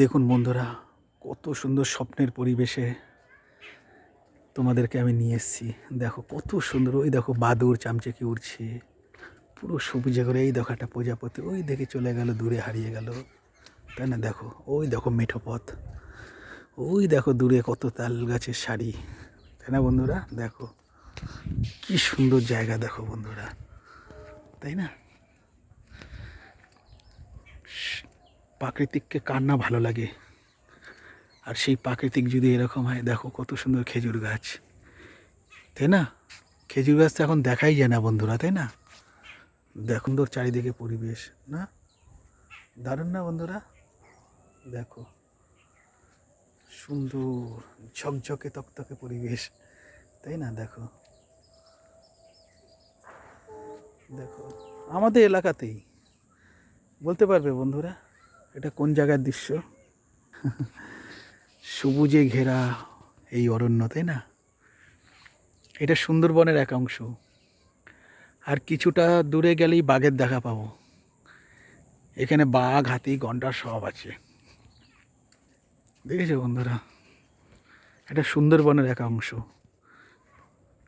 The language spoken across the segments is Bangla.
দেখুন বন্ধুরা, কত সুন্দর স্বপ্নের পরিবেশে তোমাদেরকে আমি নিয়ে এসেছি। দেখো, কত সুন্দর, ওই দেখো বাদুর চামচেকে উড়ছে। পুরো সবুজে করে, এই দেখো একটা প্রজাপতি, ওই দেখে চলে গেল, দূরে হারিয়ে গেল। তাই না? দেখো, ওই দেখো মেঠো পথ, ওই দেখো দূরে কত তাল গাছের শাড়ি তাই না বন্ধুরা? দেখো, কি সুন্দর জায়গা দেখো বন্ধুরা। তাই না? প্রাকৃতিককে কার না ভালো লাগে? আর সেই প্রাকৃতিক যদি এরকম হয়, দেখো কত সুন্দর খেজুর গাছ। তাই না? খেজুর গাছ তো এখন দেখাই যায় না বন্ধুরা, তাই না? দেখুন তোর চারিদিকে পরিবেশ, না? দারুণ না বন্ধুরা? দেখো, সুন্দর ঝকঝকে তকতকে পরিবেশ, তাই না? দেখো দেখো, আমাদের এলাকাতেই, বলতে পারবে বন্ধুরা? এটা কোন জায়গার দৃশ্য? সবুজে ঘেরা এই অরণ্য, তাই না? এটা সুন্দরবনের এক অংশ। আর কিছুটা দূরে গেলেই বাঘের দেখা পাবো। এখানে বাঘ, হাতি, গন্ডার সব আছে। দেখেছ বন্ধুরা? এটা সুন্দরবনের এক অংশ।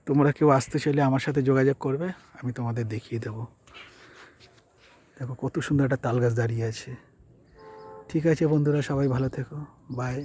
তোমরা কেউ আসতে চাইলে আমার সাথে যোগাযোগ করবে, আমি তোমাদের দেখিয়ে দেবো। দেখো কত সুন্দর একটা তাল গাছ দাঁড়িয়ে আছে। ঠিক আছে বন্ধুরা সবাই ভালো থেকো। বাই